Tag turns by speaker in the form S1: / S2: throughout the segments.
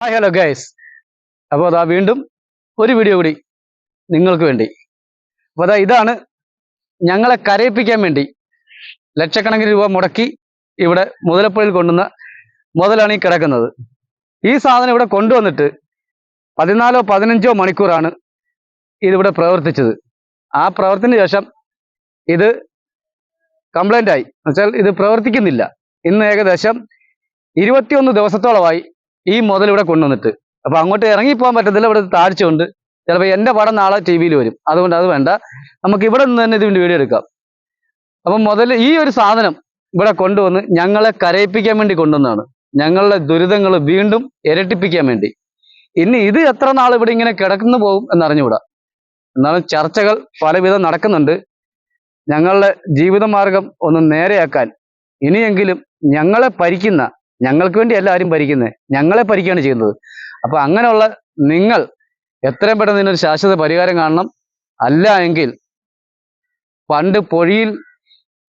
S1: Hi hello guys അപ്പോൾ അതാ വീണ്ടും ഒരു വീഡിയോ കൂടി നിങ്ങൾക്ക് വേണ്ടി. അപ്പോൾ അതാ ഇതാണ് ഞങ്ങളെ കരയിപ്പിക്കാൻ വേണ്ടി ലക്ഷക്കണക്കിന് രൂപ മുടക്കി ഇവിടെ മുതലപ്പുഴയിൽ കൊണ്ടുവന്ന മുതലാണ് ഈ കിടക്കുന്നത്. ഈ സാധനം ഇവിടെ കൊണ്ടുവന്നിട്ട് പതിനാലോ പതിനഞ്ചോ മണിക്കൂറാണ് ഇതിവിടെ പ്രവർത്തിച്ചത്. ആ പ്രവർത്തന ശേഷം ഇത് കംപ്ലൈന്റ് ആയി. എന്നുവെച്ചാൽ ഇത് പ്രവർത്തിക്കുന്നില്ല. ഇന്ന് ഏകദേശം ഇരുപത്തിയൊന്ന് ദിവസത്തോളമായി ഈ മുതൽ ഇവിടെ കൊണ്ടുവന്നിട്ട്. അപ്പൊ അങ്ങോട്ട് ഇറങ്ങി ഇറങ്ങിപ്പോകാൻ പറ്റത്തില്ല ഇവിടെ താഴ്ചയുണ്ട് ചിലപ്പോൾ എന്റെ പടം നാളെ ടി വിയിൽ വരും. അതുകൊണ്ട് അത് വേണ്ട. നമുക്ക് ഇവിടെ നിന്ന് തന്നെ ഇതിന്റെ വീഡിയോ എടുക്കാം. അപ്പം മുതൽ ഈ ഒരു സാധനം ഇവിടെ കൊണ്ടുവന്ന് ഞങ്ങളെ കരയിപ്പിക്കാൻ വേണ്ടി കൊണ്ടുവന്നതാണ്. ഞങ്ങളുടെ ദുരിതങ്ങൾ വീണ്ടും ഇരട്ടിപ്പിക്കാൻ വേണ്ടി. ഇനി ഇത് എത്ര നാൾ ഇവിടെ ഇങ്ങനെ കിടക്കുന്നു പോകും എന്നറിഞ്ഞുകൂടാ. എന്നാലും ചർച്ചകൾ പലവിധം നടക്കുന്നുണ്ട്. ഞങ്ങളുടെ ജീവിതമാർഗം ഒന്ന് നേരെയാക്കാൻ ഇനിയെങ്കിലും ഞങ്ങളെ ഭരിക്കുന്ന ഞങ്ങൾക്ക് വേണ്ടി അല്ല ആരും ഭരിക്കുന്നത്. ഞങ്ങളെ ഭരിക്കുകയാണ് ചെയ്യുന്നത്. അപ്പൊ അങ്ങനെയുള്ള നിങ്ങൾ എത്രയും പെട്ടെന്ന് ഇതിനൊരു ശാശ്വത പരിഹാരം കാണണം. അല്ല എങ്കിൽ പണ്ട് പൊഴിയിൽ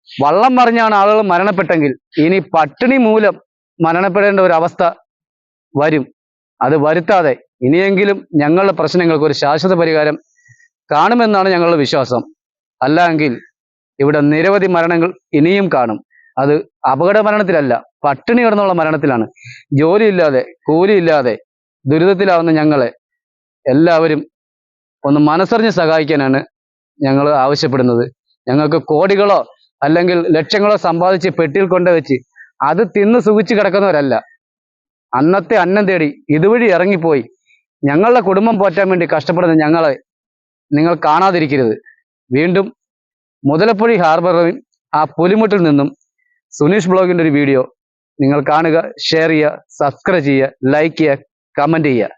S1: വള്ളം മറിഞ്ഞാണ് ആളുകൾ മരണപ്പെട്ടെങ്കിൽ ഇനി പട്ടിണി മൂലം മരണപ്പെടേണ്ട ഒരു അവസ്ഥ വരും. അത് വരുത്താതെ ഇനിയെങ്കിലും ഞങ്ങളുടെ പ്രശ്നങ്ങൾക്ക് ഒരു ശാശ്വത പരിഹാരം കാണുമെന്നാണ് ഞങ്ങളുടെ വിശ്വാസം. അല്ല ഇവിടെ നിരവധി മരണങ്ങൾ ഇനിയും കാണും. അത് അപകട മരണത്തിലല്ല പട്ടിണി കിടന്നുള്ള മരണത്തിലാണ്. ജോലിയില്ലാതെ കൂലിയില്ലാതെ ദുരിതത്തിലാവുന്ന ഞങ്ങളെ എല്ലാവരും ഒന്ന് മനസ്സറിഞ്ഞ് സഹായിക്കാനാണ് ഞങ്ങൾ ആവശ്യപ്പെടുന്നത്. ഞങ്ങൾക്ക് കോടികളോ അല്ലെങ്കിൽ ലക്ഷങ്ങളോ സമ്പാദിച്ച് പെട്ടിയിൽ കൊണ്ടുവച്ച് അത് തിന്ന് സുഖിച്ച് കിടക്കുന്നവരല്ല. അന്നത്തെ അന്നം തേടി ഇതുവഴി ഇറങ്ങിപ്പോയി ഞങ്ങളുടെ കുടുംബം പോറ്റാൻ വേണ്ടി കഷ്ടപ്പെടുന്ന ഞങ്ങളെ നിങ്ങൾ കാണാതിരിക്കരുത്. വീണ്ടും മുതലപ്പുഴി ഹാർബറിൽ ആ പുലിമുട്ടിൽ നിന്നും സുനീഷ് ബ്ലോഗിന്റെ ഒരു വീഡിയോ നിങ്ങൾ കാണുക ഷെയർ ചെയ്യുക സബ്സ്ക്രൈബ് ചെയ്യുക ലൈക്ക് ചെയ്യുക കമന്റ് ചെയ്യുക.